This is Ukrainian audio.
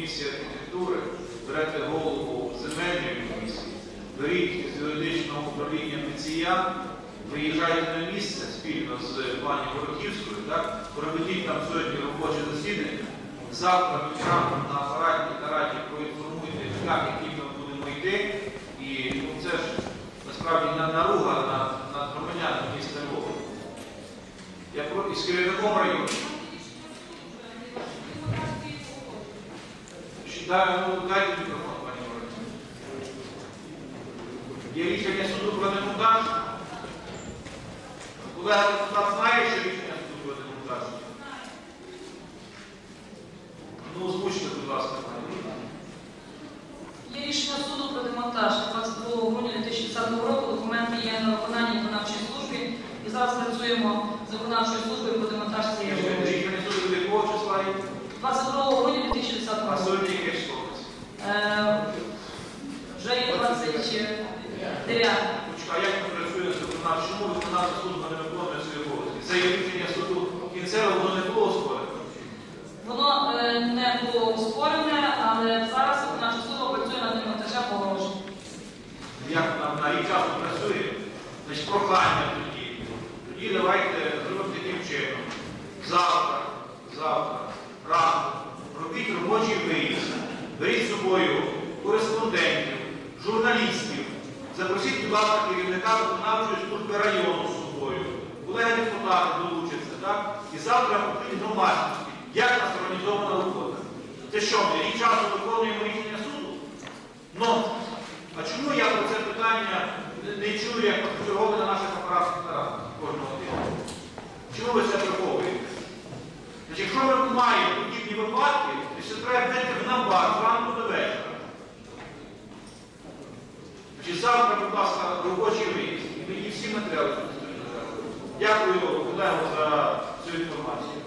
комісії архітектури, берете голову земельної комісії, беріть з юридичного управління Меція, приїжджайте на місце спільно з пані Горохівською, так? проведіть там сьогодні робоче засідання. Завтра вечором на апаратній нараді проінформуйте, як яким ми будемо йти. І ну, це ж насправді наруга над громадянами міста Львова. Я про із керівником району. Дайте мікрофон, пані Горохівська. Є рішення суду про демонтаж. Колега депутат знає, що рішення суду про демонтаж? Ну, озвучте, будь ласка, пані. Є рішення суду про демонтаж 22 грудня 2010 року. Документи є на виконанні виконавчої служби. І зараз працюємо з виконавчою службою по демонтаж цієї. Рішення суду від якого числа є? 22 грудня 2010 А року. сьогодні яке число? Е, Вже є 29. Почекай, а як ми працюємо з виконавчим? Чому виконавча служба не виконує свої обов'язки? Це є рішення суду кінцеве, воно не було створено. Воно е, не було оспорене, але зараз виконавча служба працює над демонтажем огорожень. Як нам на рік часу працює? Значить, прохання тоді. Тоді давайте зробимо таким чином. Завтра, завтра, рано, робіть робочий виїзд. Беріть з собою кореспондентів, журналістів. Запросіть, будь ласка, керівника виконавчої служби району з собою. Колеги депутати долучаться, так? І завтра покажіть громадськості, як нас організована робота. Це що, ми рік часу виконуємо рішення суду? Нонсенс. А чому я про це питання не- чую, як на наших апаратах нарадах кожного тижня? Чому ви це приховуєте? Якщо ми маємо подібні випадки, то це треба бити завтра, будь ласка, робочий виїзд. І мені всі матеріали. Дякую, колегам, за цю інформацію.